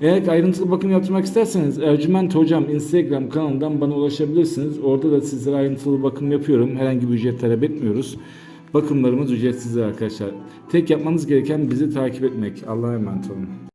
Eğer ayrıntılı bakım yaptırmak isterseniz Ercüment Hocam Instagram kanalından bana ulaşabilirsiniz. Orada da sizlere ayrıntılı bakım yapıyorum. Herhangi bir ücret talep etmiyoruz. Bakımlarımız ücretsizdir arkadaşlar. Tek yapmanız gereken bizi takip etmek. Allah'a emanet olun.